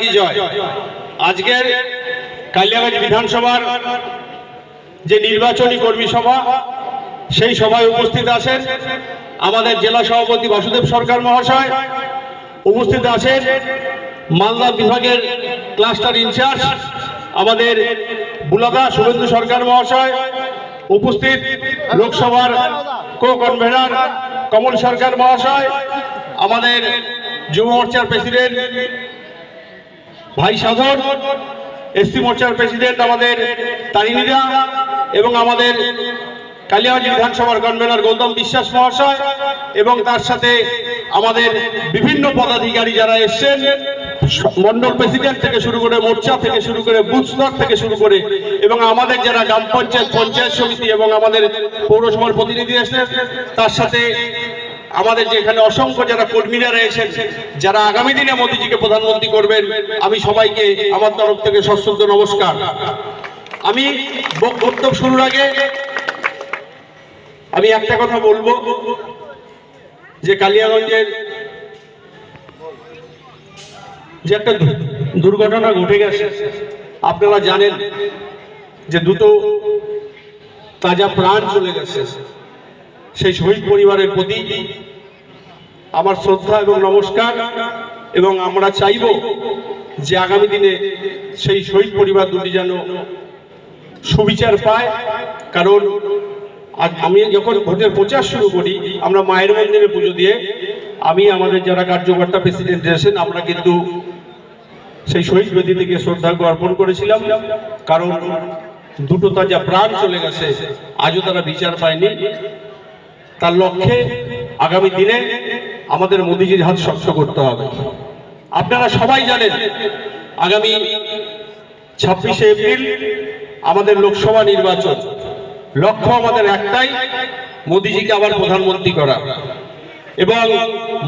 কি জয়? আজকের কালিয়াগঞ্জ বিধানসভার যে নির্বাচনী কর্মী সভা, সেই সভায় উপস্থিত আছেন আমাদের জেলা সভাপতি বাসুদেব সরকার মহাশয়। উপস্থিত আছেন মালদা বিভাগের ক্লাস্টার ইনচার্জ আমাদের বুলাদা শুভেন্দু সরকার মহাশয়। উপস্থিত লোকসভার কো কনভেনার কমল সরকার মহাশয়, আমাদের যুব মোর্চার প্রেসিডেন্ট ভাই সাধন এসসি মোর্চার প্রেসিডেন্ট আমাদের তারিণীরা এবং আমাদের কালিয়াগঞ্জ বিধানসভার কনভেনার গৌতম বিশ্বাস মহাশয় এবং তার সাথে আমাদের বিভিন্ন পদাধিকারী যারা এসছেন, মন্ডল প্রেসিডেন্ট থেকে শুরু করে মোর্চা থেকে শুরু করে বুথ স্তর থেকে শুরু করে এবং আমাদের যারা গ্রাম পঞ্চায়েত পঞ্চায়েত সমিতি এবং আমাদের পৌরসভার প্রতিনিধি এসেছেন, তার সাথে আমাদের যে এখানে অসংখ্য যারা কর্মীরা রয়েছেন, যারা আগামী দিনে মোদীজিকে প্রধানমন্ত্রী করবেন, আমি সবাইকে আমার তরফ থেকে সশ্রদ্ধ নমস্কার। আমি বক্তব্য শুরুর আগে। আমি একটা কথা বলব, যে কালিয়াগঞ্জের যে একটা দুর্ঘটনা ঘটে গেছে, আপনারা জানেন যে দুটো তাজা প্রাণ চলে গেছে। সেই শহীদ পরিবারের প্রতি আমার শ্রদ্ধা এবং নমস্কার, এবং আমরা চাইব যে আগামী দিনে সেই শহীদ পরিবার দুটি যেন সুবিচার পায়। কারণ আমি যখন ভোটের প্রচার শুরু করি, আমরা মায়ের মন্দিরে পুজো দিয়ে আমি আমাদের যারা কার্যকর্তা প্রেসিডেন্ট আছেন আমরা কিন্তু সেই শহীদ বেদি থেকে শ্রদ্ধার্ঘ্য অর্পণ করেছিলাম। কারণ দুটো তাজা প্রাণ চলে গেছে, আজও তারা বিচার পায়নি। তার লক্ষ্যে আগামী দিনে আমাদের মোদিজির হাত শক্ত করতে হবে। আপনারা সবাই জানেন, আগামী ছাব্বিশে এপ্রিল আমাদের লোকসভা নির্বাচন। লক্ষ্য আমাদের একটাই, মোদিজিকে আবার প্রধানমন্ত্রী করা। এবং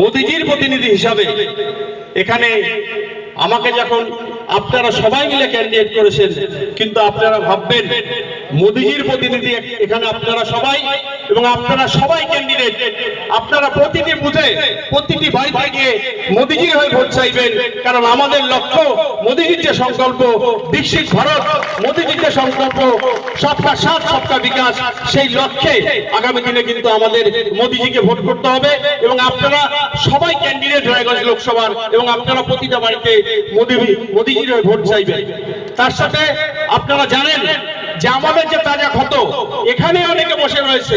মোদিজির প্রতিনিধি হিসাবে এখানে আমাকে যখন আপনারা সবাই মিলে ক্যান্ডিডেট করেছেন, কিন্তু আপনারা ভাববেন, মোদিজির প্রতিনিধি এখানে আপনারা সবাই এবং আপনারা সবাই ক্যান্ডিডেট আপনারা প্রতিটি বুথে, প্রতিটি বাড়িতে গিয়ে মোদিজির হয়ে ভোট চাইবেন। কারণ আমাদের লক্ষ্য মোদিজির যে সংকল্প, বিকশিত ভারত, মোদিজির যে সংকল্প, সবকা সাথ, সবকা বিকাশ, সেই লক্ষ্যে আগামী দিনে কিন্তু আমাদের মোদিজিকে ভোট করতে হবে। এবং আপনারা সবাই ক্যান্ডিডেট রায়গঞ্জ লোকসভার, এবং আপনারা প্রতিটা বাড়িতে মোদি, মোদিজির হয়ে ভোট চাইবেন। তার সাথে আপনারা জানেন যে আমাদের যে তাজা ক্ষত, এখানে অনেকে বসে রয়েছে।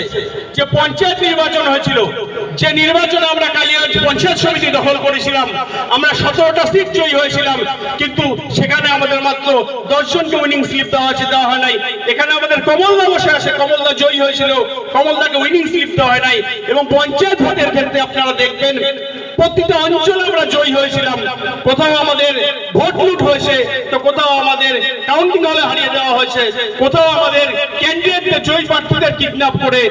যে পঞ্চায়েত নির্বাচন হয়েছিল, যে নির্বাচনে আমরা কালিয়াগঞ্জ পঞ্চায়েত সমিতি দখল করেছিলাম, আমরা সতেরোটা সিট জয়ী হয়েছিলাম, কিন্তু সেখানে আমাদের মাত্র দশজনকে উইনিং স্লিপ দেওয়া আছে দেওয়া হয় নাই। এখানে আমাদের কমলদা বসে আছে, কমলদা জয়ী হয়েছিল, কমলদাকে উইনিং স্লিপ দেওয়া হয় নাই। এবং পঞ্চায়েত ভোটের ক্ষেত্রে আপনারা দেখবেন, প্রতিটা অঞ্চলে আমরা জয়ী হয়েছিলাম। কোথাও আমাদের ভোট লুট হয়েছে, তো কোথাও আমাদের কাউন্টিং হলে হারিয়ে দেওয়া হয়েছে। কোথাও আমাদের প্রার্থীদের কিডন্যাপ করে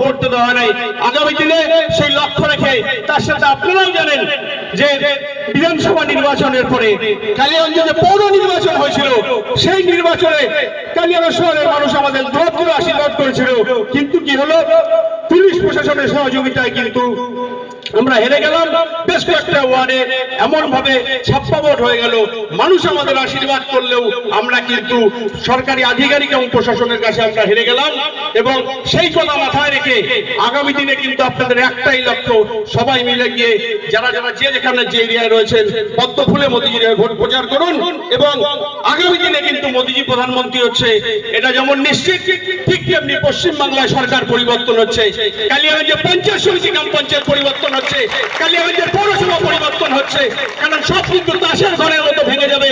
ভোট দেওয়া নাই। আগামী দিনে সেই লক্ষ্য রেখে তার সাথে আপনারাও জানেন যে বিধানসভা নির্বাচনের পরে কালিয়াগঞ্জে যে পৌর নির্বাচন হয়েছিল, সেই নির্বাচনে কালিয়াগঞ্জ শহরের মানুষ আমাদের করে আশীর্বাদ করেছিল। কিন্তু কি হলো? পুলিশ প্রশাসনের সহযোগিতায় কিন্তু আমরা হেরে গেলাম। বেশ কয়েকটা ওয়ার্ডে এমন ভাবে ছাপ্পা ভোট হয়ে গেল। মানুষ আমাদের আশীর্বাদ করলেও আমরা কিন্তু সরকারি আধিকারিক এবং প্রশাসনের কাছে আমরা হেরে গেলাম এবং সেই কথা মাথায় রেখে আগামী দিনে কিন্তু আপনাদের একটাই লক্ষ্য, সবাই মিলে গিয়ে যারা যারা যে যেখানে যে এরিয়ায় রয়েছেন, পদ্ম ফুলে মোদীজির ভোট প্রচার করুন এবং আগামী দিনে কিন্তু মোদীজি প্রধানমন্ত্রী হচ্ছে, এটা যেমন নিশ্চিত, ঠিক তেমনি পশ্চিমবাংলায় সরকার পরিবর্তন হচ্ছে। কালিয়াগঞ্জে পঞ্চায়েত সমিতি গ্রাম পঞ্চায়েত পরিবর্তন হচ্ছে। কালিয়াগঞ্জের পৌরসভা পরিবর্তন হচ্ছে। কারণ সব কিন্তু তাসের ঘরের মতো ভেঙে যাবে।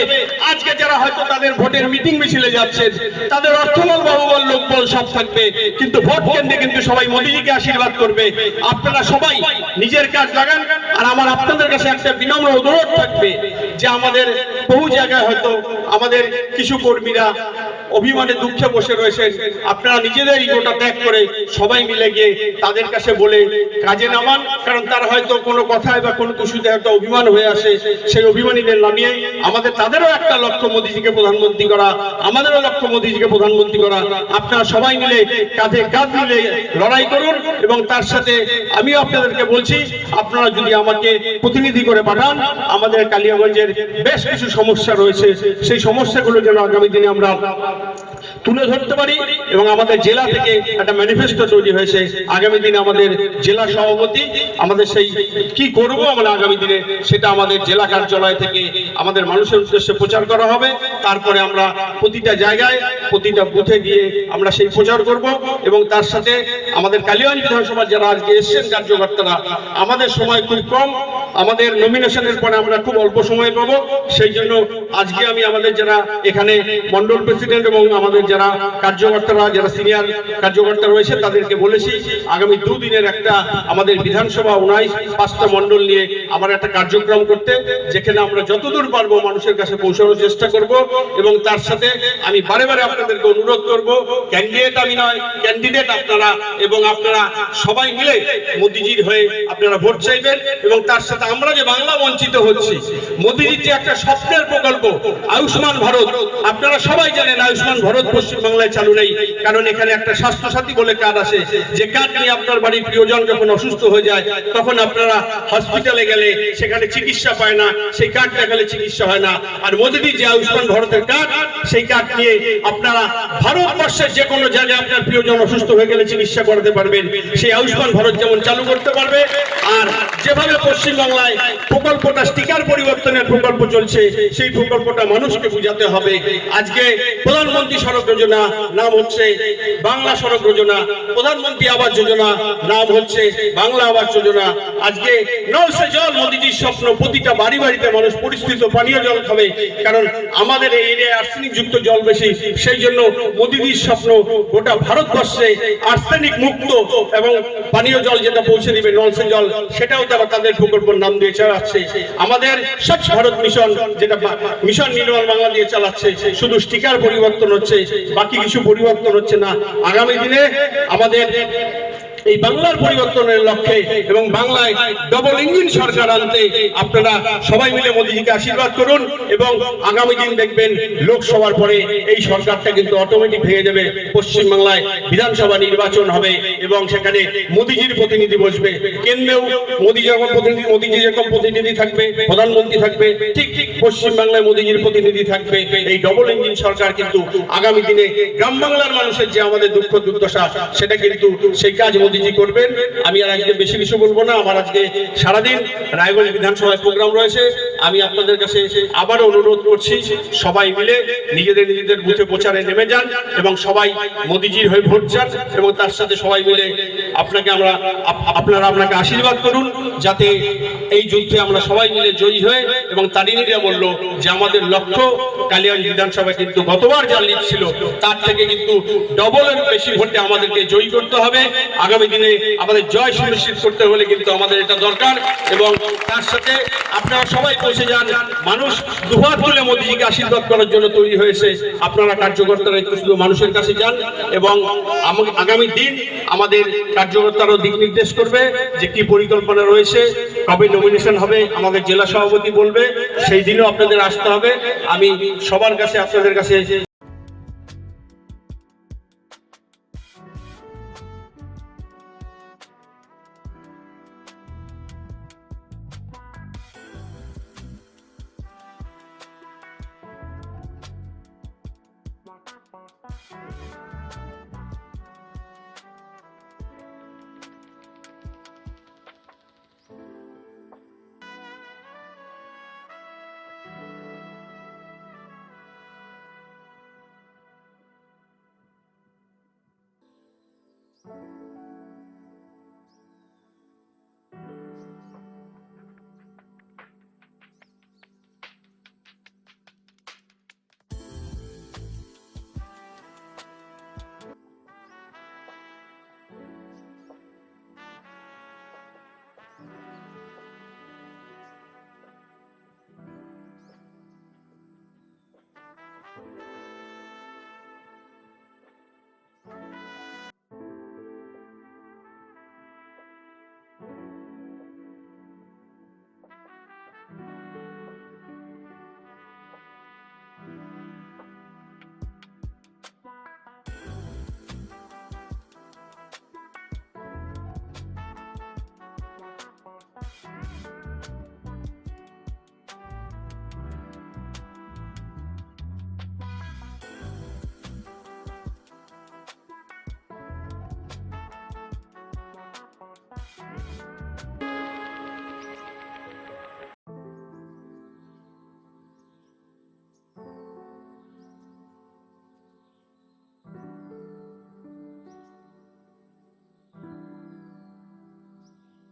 আজকে যারা হয়তো তাদের ভোটের মিটিং মিছিলে যাচ্ছেন, তাদের অর্থবল, বাহুবল, লোকবল সব থাকবে। কিন্তু ভোট কেন্দ্রে কিন্তু সবাই মোদীজিকে আশীর্বাদ করবে। আপনারা সবাই নিজের কাজ লাগান। আর আমার আপনাদের কাছে একটা বিনম্র অনুরোধ থাকবে যে আমাদের বহু জায়গায় হয়তো আমাদের কিছু কর্মীরা অভিমানে দুঃখে বসে রয়েছেন। আপনারা নিজেদের ইগোটা ত্যাগ করে সবাই মিলে গিয়ে তাদের কাছে বলে কাজে নামান, কারণ তারা হয়তো কোনো কথায় বা কোনো কিছুতে হয়তো অভিমান হয়ে আসে। সেই অভিমানীদের নামিয়ে আমাদের তাদেরও একটা লক্ষ্য মোদীজিকে প্রধানমন্ত্রী করা, আমাদেরও লক্ষ্য মোদীজিকে প্রধানমন্ত্রী করা। আপনারা সবাই মিলে কাঁধে কাঁধ মিলে লড়াই করুন এবং তার সাথে আমিও আপনাদেরকে বলছি, আপনারা যদি আমাকে প্রতিনিধি করে পাঠান, আমাদের কালিয়াগঞ্জের বেশ কিছু সমস্যা রয়েছে। সেই সমস্যাগুলো যেন আগামী দিনে আমরা তুলে ধরতে পারি এবং আমাদের জেলা থেকে একটা ম্যানিফেস্টো তৈরি হয়েছে। আগামী দিনে আমাদের জেলা সভাপতি আমাদের সেই কি করব আমরা আগামী দিনে সেটা আমাদের জেলা কার্যালয় থেকে আমাদের মানুষের উদ্দেশ্যে প্রচার করা হবে। তারপরে আমরা প্রতিটা জায়গায়, প্রতিটা বুথে গিয়ে আমরা সেই প্রচার করব এবং তার সাথে আমাদের কালিয়াগঞ্জ বিধানসভার যারা আজকে এসছেন কার্যকর্তারা, আমাদের সময় খুব কম। আমাদের নমিনেশনের পরে আমরা খুব অল্প সময় পাবো। সেই জন্য আজকে আমি আমাদের যারা এখানে মন্ডল প্রেসিডেন্ট এবং আমাদের যারা কার্যকর্তারা, যারা সিনিয়র কার্যকর্তা রয়েছে, তাদেরকে বলেছি, আগামী দুদিনের একটা আমাদের বিধানসভা উনাইশ পাঁচটা মন্ডল নিয়ে আমার একটা কার্যক্রম করতে, যেখানে আমরা যতদূর পারব মানুষের কাছে পৌঁছানোর চেষ্টা করব এবং তার সাথে আমি বারে বারে আপনাদেরকে অনুরোধ করব ক্যান্ডিডেট আমি নয় ক্যান্ডিডেট আপনারা এবং আপনারা সবাই মিলে মোদিজির হয়ে আপনারা ভোট চাইবেন এবং তার সাথে আমরা যে বাংলা বঞ্চিত হচ্ছি, মোদিজির যে একটা স্বপ্নের প্রকল্প, আয়ুষ্মান ভারত, আপনারা সবাই জানেন আয়ুষ্মান ভারত পশ্চিমবাংলায় চালু নেই, কারণ এখানে একটা স্বাস্থ্যসাথী বলে কার্ড আসে যে কার্ড নিয়ে আপনার বাড়ির প্রিয়জন যখন অসুস্থ হয়ে যায়, তখন আপনারা হসপিটালে গেলে সেখানে চিকিৎসা পায় না, সেই কার্ড দেখালে চিকিৎসা হয় না। আর মোদিজি যে আয়ুষ্মান ভারতের কার্ড, সেই কার্ড নিয়ে আপনারা ভারতবর্ষের যে কোনো জায়গায় আপনার প্রিয়জন অসুস্থ হয়ে গেলে চিকিৎসা করাতে পারবেন। সেই আয়ুষ্মান ভারত যেমন চালু করতে পারবে, আর যেভাবে পশ্চিমবাংলায় প্রকল্পটা স্টিকার পরিবর্তনের প্রকল্প চলছে, সেই প্রকল্পটা মানুষকে বুঝাতে হবে। আজকে প্রধানমন্ত্রী সড়ক যোজনা নাম হচ্ছে বাংলা সড়ক যোজনা, প্রধানমন্ত্রী আবাস যোজনা নাম হচ্ছে বাংলা আবাস যোজনা। আজকে নল সে জল মোদিজির স্বপ্ন, প্রতিটা বাড়ি বাড়িতে মানুষ পরিস্থিত পানীয় জল খাবে। কারণ আমাদের এই এরিয়ায় আর্সেনিক যুক্ত জল বেশি। সেই জন্য মোদিজির স্বপ্ন গোটা ভারতবর্ষে আর্সেনিক মুক্ত এবং পানীয় জল যেটা পৌঁছে দিবে নল সে জল, সেটাও তারা তাদের প্রকল্পের নাম দিয়ে চালাচ্ছে। আমাদের স্বচ্ছ ভারত মিশন যেটা মিশন নির্মল বাংলা দিয়ে চালাচ্ছে, শুধু স্টিকার পরিবর্তন হচ্ছে, বাকি কিছু পরিবর্তন হচ্ছে না। আগামী দিনে আমাদের এই বাংলার পরিবর্তনের লক্ষ্যে এবং বাংলায় ডবল ইঞ্জিন সরকার আনতে আপনারা সবাই মিলে মোদীজিকে আশীর্বাদ করুন এবং আগামী দিন দেখবেন লোকসভার পরে এই সরকারটা কিন্তু অটোমেটিক ভেঙে যাবে পশ্চিমবাংলায় বিধানসভা নির্বাচন হবে এবং সেখানে মোদীজির প্রতিনিধি বসবে। কেন্দ্রেও মোদী যখন প্রতিনিধি, মোদীজি যেরকম প্রতিনিধি থাকবে, প্রধানমন্ত্রী থাকবে, ঠিক ঠিক পশ্চিমবাংলায় মোদীজির প্রতিনিধি থাকবে। এই ডবল ইঞ্জিন সরকার কিন্তু আগামী দিনে গ্রাম বাংলার মানুষের যে আমাদের দুঃখ দুর্দশা, সেটা কিন্তু সেই কাজ মোদীজি করবেন। আমি আর আজকে বেশি কিছু বলব না। আমার আজকে সারাদিন রায়গঞ্জ বিধানসভায় প্রোগ্রাম রয়েছে। আমি আপনাদের কাছে আবারও অনুরোধ করছি, সবাই মিলে নিজেদের নিজেদের বুথে প্রচারে নেমে যান এবং সবাই মোদিজির হয়ে ভোট চান এবং তার সাথে সবাই মিলে আপনাকে আমরা আপনারা আপনাকে আশীর্বাদ করুন যাতে এই যুদ্ধে আমরা সবাই মিলে জয়ী হয়ে এবং তারিনীরা বলল যে আমাদের লক্ষ্য কালিয়াগঞ্জ বিধানসভায় কিন্তু গতবার যা লিড ছিল, তার থেকে কিন্তু ডবলের বেশি ভোটে আমাদেরকে জয়ী করতে হবে। আগামী দিনে আমাদের জয় সুনিশ্চিত করতে হলে কিন্তু আমাদের এটা দরকার এবং তার সাথে আপনারা সবাই পৌঁছে যান। মানুষ দুহাত তুলে মোদীজিকে আশীর্বাদ করার জন্য তৈরি হয়েছে। আপনারা কার্যকর্তারা একটু শুধু মানুষের কাছে যান এবং আগামী দিন আমাদের কার্যকর্তারও দিক নির্দেশ করবে যে কি পরিকল্পনা রয়েছে, কবে নমিনেশন হবে, আমাদের জেলা সভাপতি বলবে, সেই দিনও আপনাদের আসতে হবে আমি সবার কাছে, আপনাদের কাছে Thank you.